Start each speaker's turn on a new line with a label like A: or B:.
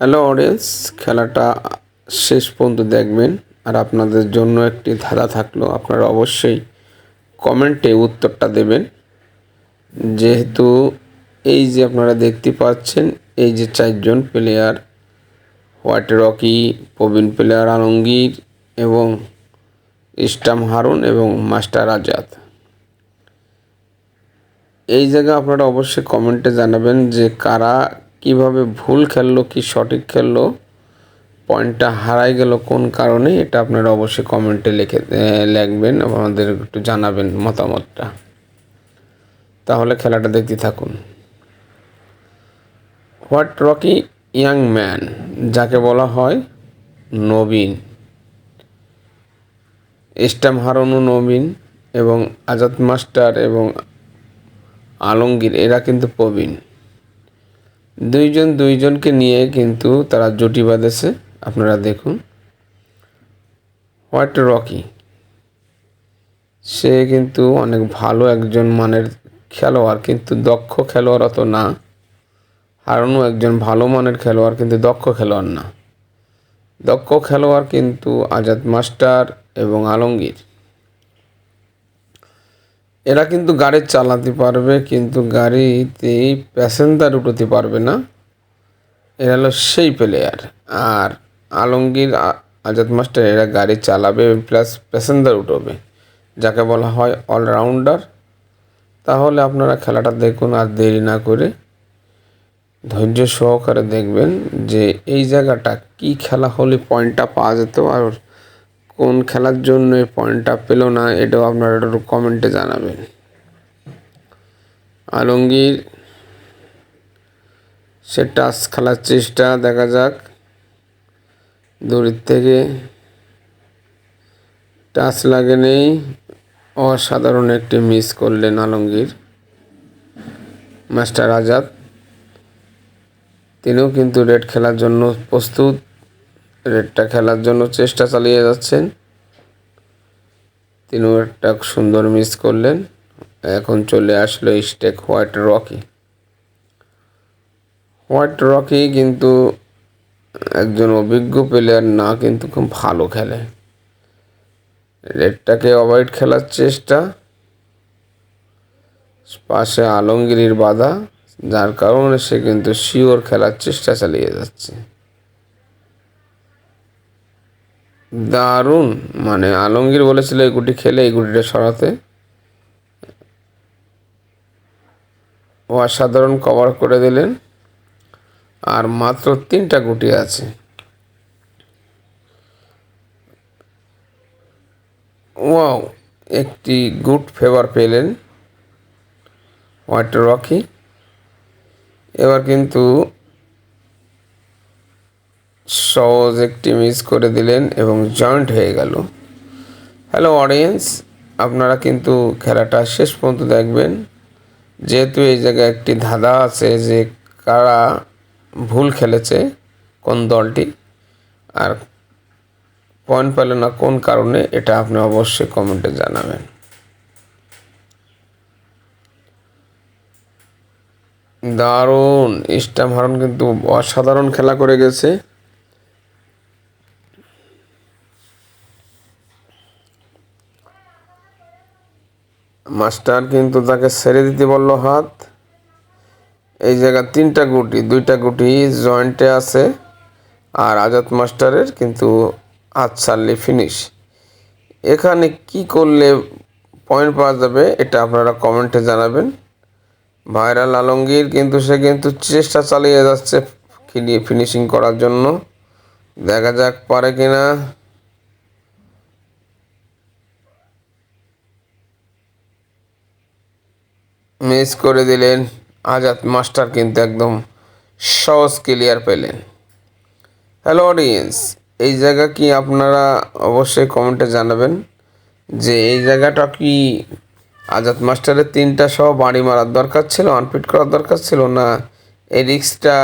A: Hello audience খেলাটা শেষ পর্যন্ত দেখবেন। আর আপনাদের জন্য একটি ধাঁধা থাকল, আপনারা অবশ্যই কমেন্টে উত্তরটা দেবেন। যেহেতু এই যে আপনারা দেখতে পাচ্ছেন, এই যে চারজন player White Rocky Prabin player Alamgir এবং ইস্টাম হারুন এবং মাস্টার আজাদ। এই জায়গা আপনারা অবশ্যই কমেন্টে জানাবেন যে কারা কীভাবে ভুল খেললো, কি সঠিক খেললো পয়েন্টটা হারাই গেল কোন কারণে, এটা আপনারা অবশ্যই কমেন্টে লিখে লিখবেন আমাদের একটু জানাবেন মতামতটা। তাহলে খেলাটা দেখতে থাকুন। হোয়াট রকি ইয়াং ম্যান, যাকে বলা হয় নবীন। ইস্টাম হারনু নবীন এবং আজাদ মাস্টার এবং আলমগীর, এরা কিন্তু প্রবীণ। দুইজন দুইজনকে নিয়ে কিন্তু তারা জুটি বাঁধেছে আপনারা দেখুন। হোয়াইট রকি, সে কিন্তু অনেক ভালো একজন মানের খেলোয়াড়, কিন্তু দক্ষ খেলোয়াড় অত না। হারানো একজন ভালো মানের খেলোয়াড় কিন্তু দক্ষ খেলোয়াড় না। দক্ষ খেলোয়াড় কিন্তু আজাদ মাস্টার এবং আলমগীর। এরা কিন্তু গাড়ি চালাতে পারবে, কিন্তু গাড়িতে প্যাসেঞ্জার উঠোতে পারবে না। এরা হলো সেই প্লেয়ার আর আলমগীর আজাদ মাস্টার এরা গাড়ি চালাবে প্লাস প্যাসেঞ্জার উঠবে, যাকে বলা হয় অলরাউন্ডার তাহলে আপনারা খেলাটা দেখুন আর দেরি না করে ধৈর্য সহকারে দেখবেন যে এই জায়গাটা কি খেলা হলে পয়েন্টটা পাওয়া যেত আর কোন খেলার জন্য এই পয়েন্টটা পেল না, এটাও আপনারা একটু কমেন্টে জানাবেন। আলমগীর, সে টাচ খেলার চেষ্টা, দেখা যাক। দূরের থেকে টাচ লাগে নেই। অসাধারণ একটি মিস করলেন আলমগীর। মাস্টার আজাদ, তিনিও কিন্তু রেড খেলার জন্য প্রস্তুত। রেডটা খেলার জন্য চেষ্টা চালিয়ে যাচ্ছেন। তিনিও একটা সুন্দর মিস করলেন। এখন চলে আসলো stake white Rocky. White Rocky কিন্তু একজন অভিজ্ঞ প্লেয়ার না, কিন্তু খুব ভালো খেলে। রেডটাকে অ্যাভয়েড খেলার চেষ্টা। পাশে আলমগীরির বাধা, যার কারণে সে কিন্তু শিওর খেলার চেষ্টা চালিয়ে যাচ্ছে। দারুণ মানে আলমগীর বলেছিল এই গুটি খেলে এই গুটিটা সরাতে। ও অসাধারণ কভার করে দিলেন। আর মাত্র তিনটা গুটি আছে। ওয়াও, একটি গুড ফেভার পেলেন হোয়াইট রকি। এবার কিন্তু সহজ একটি মিস করে দিলেন এবং জয়েন্ট হয়ে গেল। হ্যালো অডিয়েন্স আপনারা কিন্তু খেলাটা শেষ পর্যন্ত দেখবেন। যেহেতু এই জায়গায় একটি ধাঁধা আছে যে কারা ভুল খেলেছে, কোন দলটি, আর পয়েন্ট পেল না কোন কারণে, এটা আপনি অবশ্যই কমেন্টে জানাবেন। দারুণ ইস্টাম হারন কিন্তু অসাধারণ খেলা করে গেছে। মাস্টার কিন্তু তাকে ছেড়ে দিতে বলল হাত। এই জায়গা তিনটা গুটি, দুইটা গুটি জয়েন্টে আছে। আর আজাদ মাস্টারের কিন্তু হাত ছাড়লে ফিনিশ এখানে কি করলে পয়েন্ট পাওয়া যাবে এটা আপনারা কমেন্টে জানাবেন। ভাইরাল আলমগীর কিন্তু সে কিন্তু চেষ্টা চালিয়ে যাচ্ছে ফিনিশিং করার জন্য। দেখা যাক পারে কিনা। মিস করে দিলেন। আজাদ মাস্টার কিন্তু একদম সহজ ক্লিয়ার পেলেন। হ্যালো অডিয়েন্স এই জায়গা কি আপনারা অবশ্যই কমেন্টে জানাবেন যে এই জায়গাটা কি আজাদ মাস্টারের তিনটা সহ বাড়ি মারার দরকার ছিল আনফিট করার দরকার ছিল না? এই রিক্সটা